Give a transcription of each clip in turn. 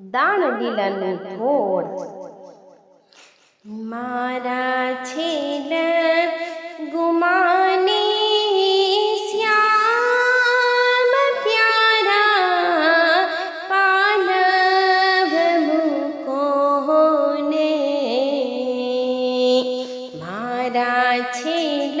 દાણ દીલાનું ધોળ. મારા છેલ ગુમાને શ્યામ પ્યારા પાલવ મૂકોને મારા છેલ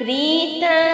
Frita.